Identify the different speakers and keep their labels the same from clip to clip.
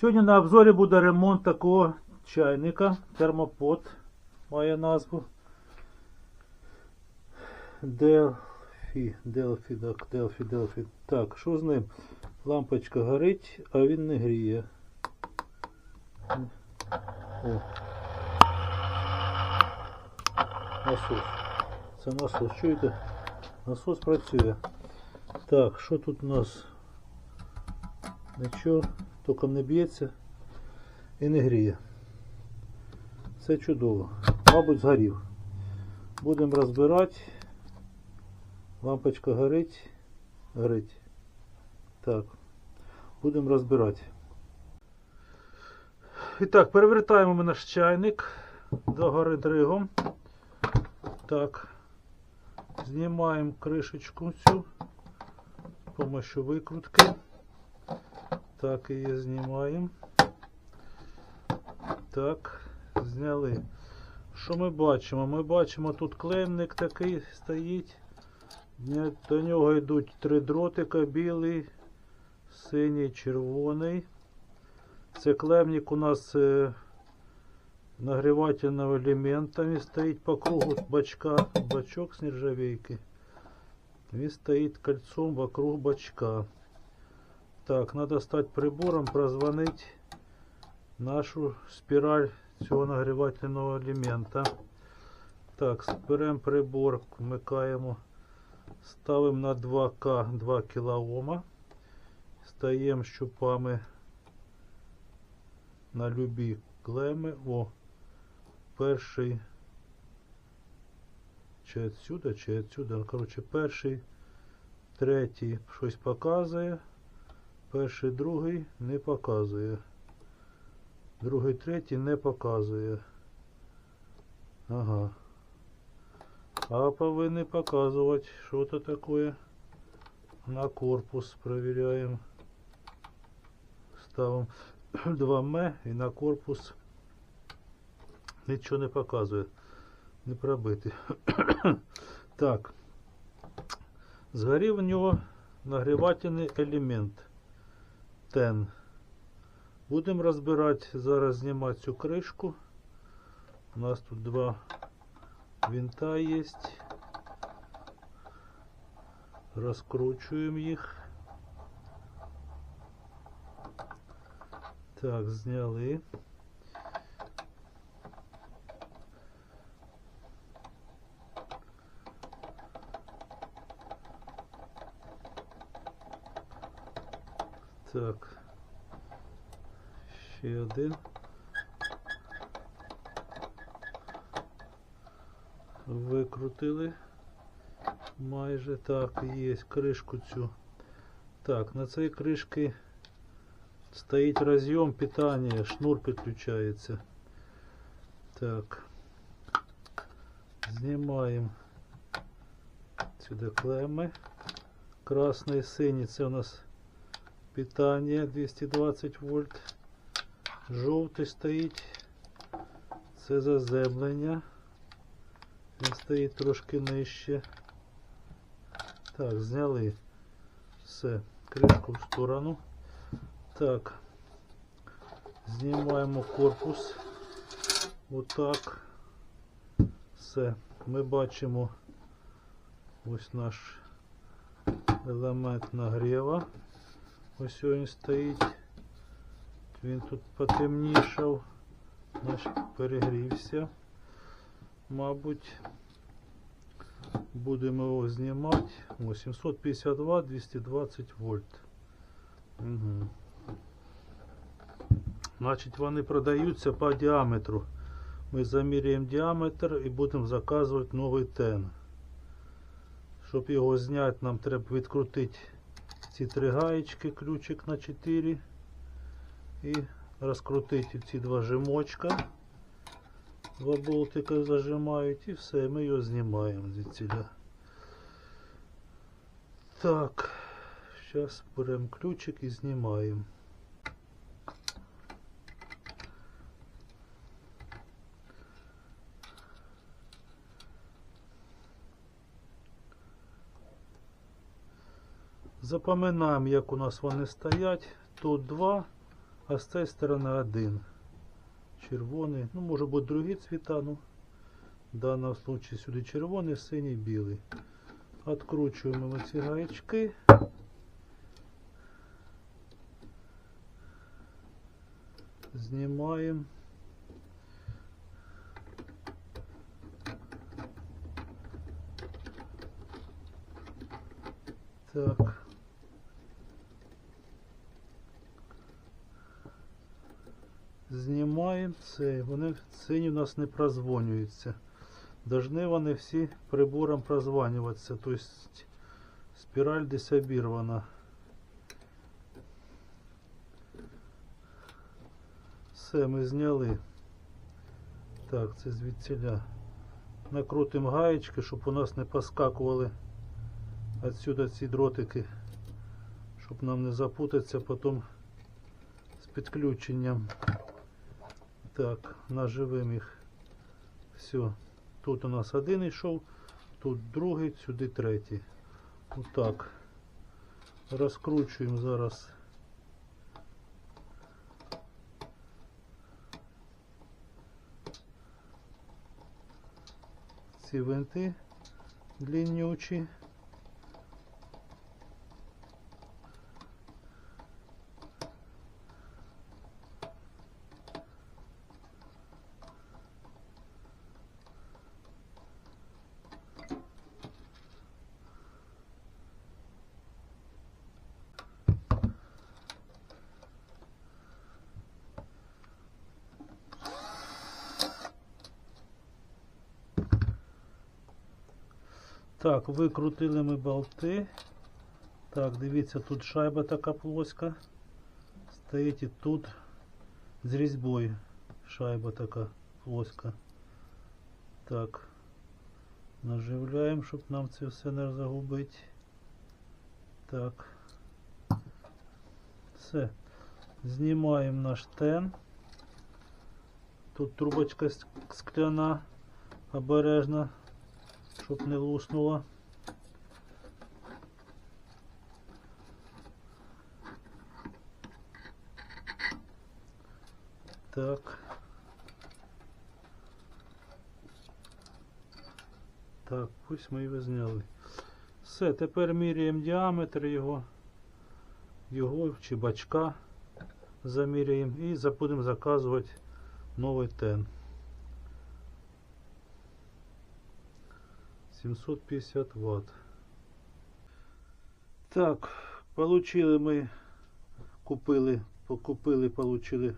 Speaker 1: Сьогодні на обзорі буде ремонт такого чайника. Термопод має назву. Делфі, Делфі, так, Делфі, Делфі. Так, що з ним? Лампочка горить, а він не гріє. О. Насос. Це насос. Чуєте? Насос працює. Так, що тут у нас? Нічого, током не б'ється і не гріє. Все чудово. Мабуть, згорів. Будемо розбирати. Лампочка горить. Горить. Так. Будемо розбирати. І так, перевертаємо ми наш чайник догори дригом. Так. Знімаємо кришечку цю з помощью викрутки. Так, її знімаємо. Так, зняли. Що ми бачимо? Ми бачимо тут клемник такий стоїть. До нього йдуть три дротика, білий, синій, червоний. Це клемник у нас е, нагрівательного елементами стоїть по кругу бачка, бачок з нержавейки. Він стоїть кольцом вокруг бачка. Так, надо стать прибором, прозвонить нашу спираль цього нагрівательного елемента. Так, беремо прибор, вмикаємо, ставимо на 2К 2 кОм. Стаємо щупами на любі клеми. О, перший. Чи отсюда, чи отсюда. Коротше, перший, третій щось показує. Перший, другий не показує. Другий, третій не показує. Ага. А повинні показувати, що це таке. На корпус проверяємо. Ставимо 2М і на корпус нічого не показує. Не пробити. так. Згорів у нього нагрівательний елемент. Тен. Будемо розбирати, зараз знімати цю кришку. У нас тут два винта є. Розкручуємо їх. Так, зняли. Так. Ще один. Викрутили. Майже так, є кришку цю. Так, на цій кришці стоїть роз'єм питання, шнур підключається. Так. Знімаємо сюди клеми. Красний, синій це у нас питання 220 вольт. Жовтий стоїть. Це заземлення. Він стоїть трошки нижче. Так, зняли все. Кришку в сторону. Так. Знімаємо корпус. Отак. Все. Ми бачимо ось наш елемент нагріва. Ось він стоїть. Він тут потемнішав, значить перегрівся. Мабуть, будемо його знімати. О, 750 Вт, 220 вольт. Угу. Значить, вони продаються по діаметру. Ми заміряємо діаметр і будемо заказувати новий тен. Щоб його зняти, нам треба відкрутити ці три гаєчки, ключик на 4 і розкрутити ці два жимочка. Два болтика зажимають і все, ми його знімаємо звідсіля. Так, зараз беремо ключик і знімаємо. Запам'ятаємо, як у нас вони стоять. Тут два, а з цієї сторони один. Червоний, ну може бути другі цвіта, ну в даному случае сюди червоний, синій, білий. Откручуємо ми ці гаячки. Знімаємо. Так. Знімаємо це. Вони сині у нас не прозвонюються. Должны вони всі прибором прозванюватися. Тобто спіраль десь обірвана. Все, ми зняли. Так, це звідсіля. Накрутимо гаєчки, щоб у нас не поскакували отсюда ці дротики, щоб нам не запутатися потім з підключенням. Так, наживимо їх. Все. Тут у нас один йшов, тут другий, сюди третій. Отак. Розкручуємо зараз. Ці винти длиннючі. Так, викрутили ми болти. Так, дивіться, тут шайба така плоска. Стоїть і тут з різьбою шайба така плоска. Так. Наживляємо, щоб нам це все не загубити. Так. Все. Знімаємо наш тен. Тут трубочка скляна, обережно щоб не луснуло. Так. Так, ось ми його зняли. Все, тепер міряємо діаметр його, його чи бачка заміряємо і будемо заказувати новий тен. 750 Вт. Так, получили ми, купили, покупили, получили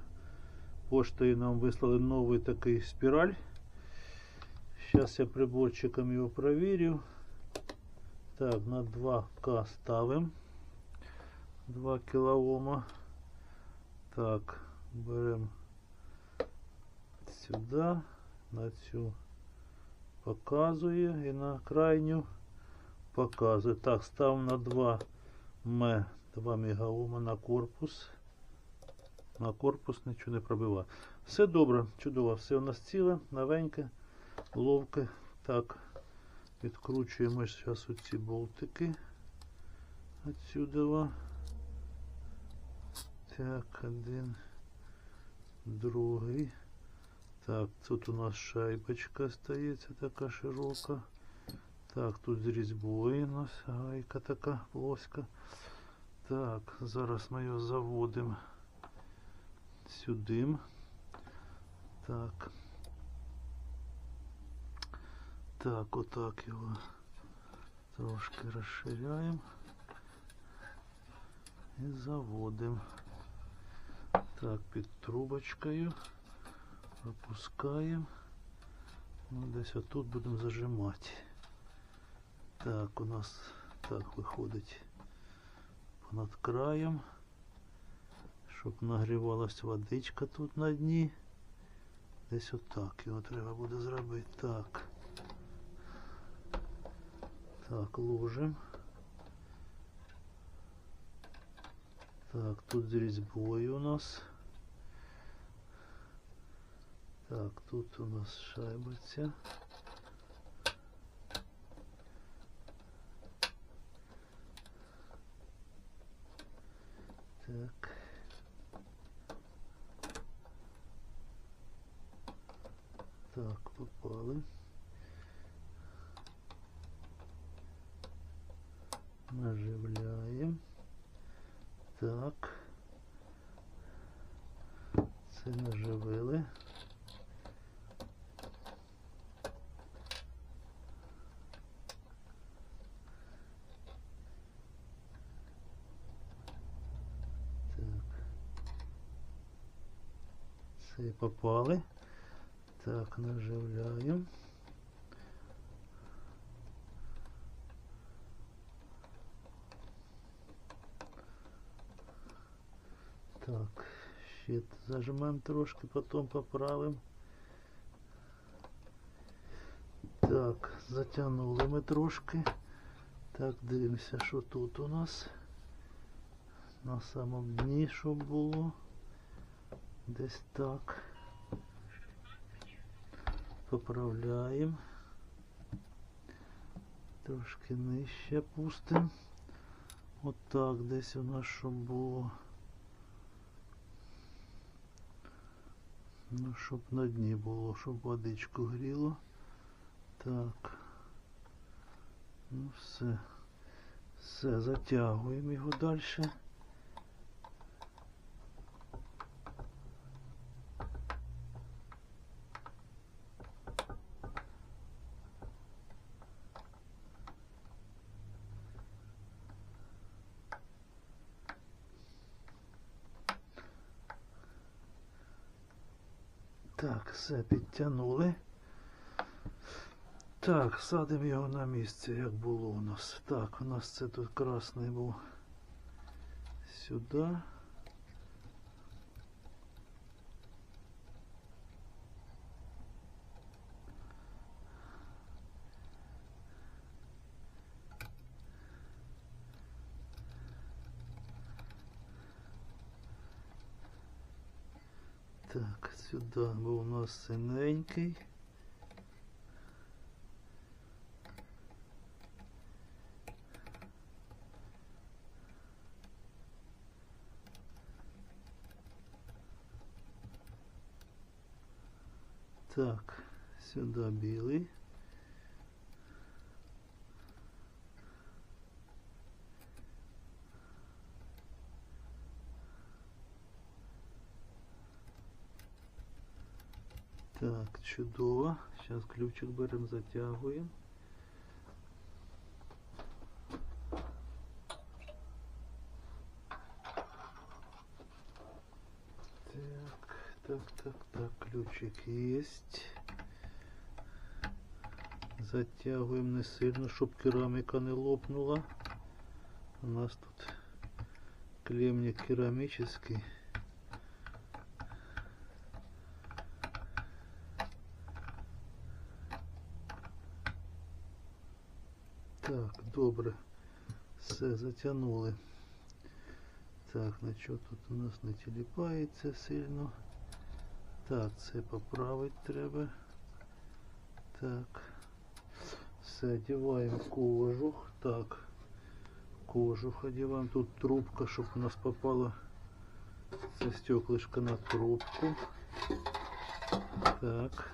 Speaker 1: поштою нам вислали новий такий спіраль. Зараз я приборчиком його провірю. Так, на 2К ставимо. 2 кілоома. Так, беремо сюди, на цю Показує і на крайню показує. Так, став на 2 М, 2 мегаома на корпус. На корпус нічого не пробиває. Все добре, чудово, все у нас ціле, новеньке, ловке. Так, відкручуємо зараз оці болтики. Отсюда. Так, один, другий. Так, тут у нас шайбочка остається така широка. Так, тут з різьбою у нас гайка така плоска. Так, зараз ми його заводимо сюди. Так. Так, отак його трошки розширяємо і заводимо. Так, під трубочкою. Опускаємо. Ну, десь отут будемо зажимати. Так, у нас так виходить понад краєм, щоб нагрівалась водичка тут на дні. Десь отак його треба буде зробити. Так. Так, ложимо. Так, тут з різьбою у нас. Так, тут у нас шайба ця. Так. Так, попали. Наживляємо. Так. Це наживили. Так. Це попали. Так, наживляємо. Так, щит зажимаємо трошки, потім поправимо. Так, затягнули ми трошки. Так, дивимося, що тут у нас. На самому дні, щоб було. Десь так. Поправляємо. Трошки нижче пустимо. Отак десь у нас щоб було. Ну, щоб на дні було, щоб водичку гріло. Так. Ну все. Все, затягуємо його далі. Так, все підтягнули. Так, садимо його на місце, як було у нас. Так, у нас це тут красний був. Сюди. Так, сюди був у нас синенький. Так, сюди білий. Так, чудово. Зараз ключик беремо, затягуємо. Так, так, так, так, ключик есть. Затягуємо не сильно, щоб кераміка не лопнула. У нас тут клемник керамический. Добре. Все, затягнули. Так, на що тут у нас не тіліпається сильно. Так, це поправити треба. Так. Все, одіваємо кожух. Так. Кожух одіваємо. Тут трубка, щоб у нас попало це стеклышко на трубку. Так.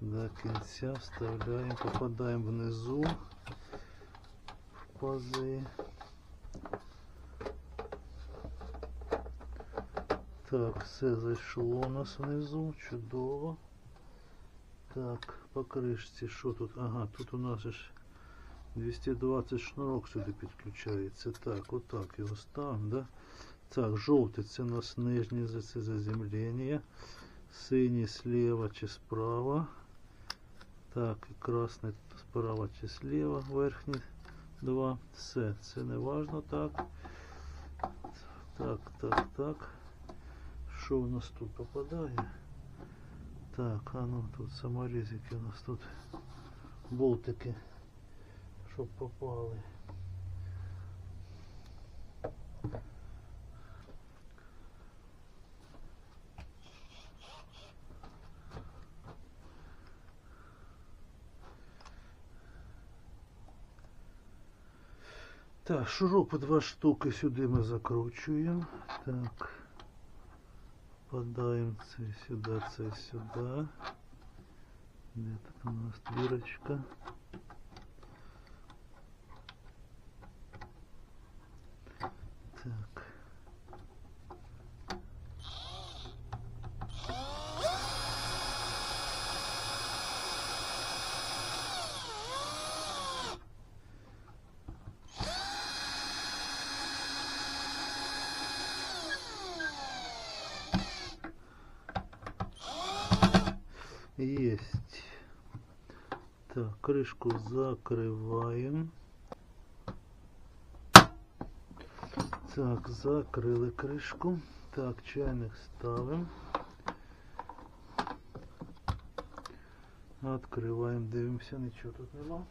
Speaker 1: До кінця вставляємо, попадаємо внизу пази. Так, все зашло у нас внизу, чудово. Так, по что тут? Ага, тут у нас ж 220 шнурок сюда підключається. Так, вот так его ставим, да? Так, желтый, это у нас нижнє за це заземлення. Слева чи справа. Так, и красный справа чи слева верхній. Два Все, це не важно, так. Так, так, так. Що у нас тут попадає? Так, а ну тут саморізики у нас тут болтики, щоб попали. Так, шурупи два штуки сюди ми закручуємо. Так. Вкладаємо це сюди, це сюди. Де тут у нас дірочка? Есть. Так, крышку закрываем. Так, закрили кришку. Так, чайник ставимо. Откриваємо, дивимося, нічого тут нема.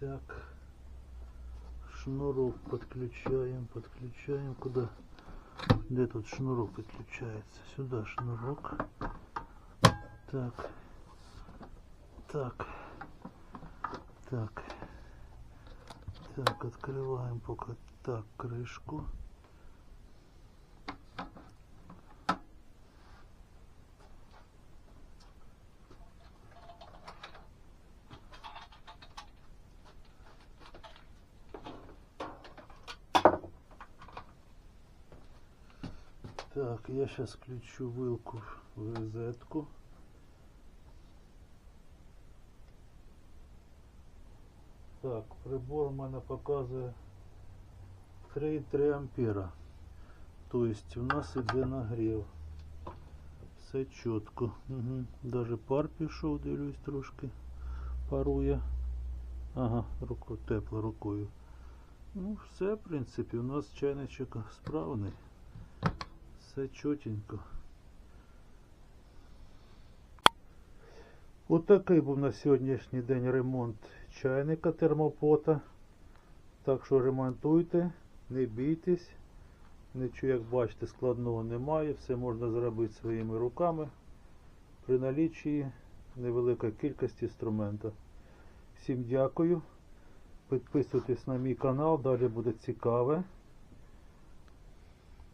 Speaker 1: Так. Шнурок підключаємо, підключаємо. Куди? Де тут шнурок підключається? Сюди шнурок. Так. Так. Так. Так, открываем пока так крышку. Так, я сейчас включу вилку в розетку. Так, прибор у мене показує 3,3 ампера. Тобто у нас іде нагрів. Все чітко. Угу. Даже пар пішов, дивлюсь трошки. Парує. Ага, руку, тепло рукою. Ну, все, в принципі, у нас чайничок справний. Все чотенько. Отакий був на сьогоднішній день ремонт чайника термопота. Так що ремонтуйте, не бійтесь. Нічого, як бачите, складного немає. Все можна зробити своїми руками при наліччі невелика кількість інструмента. Всім дякую. Підписуйтесь на мій канал, далі буде цікаве.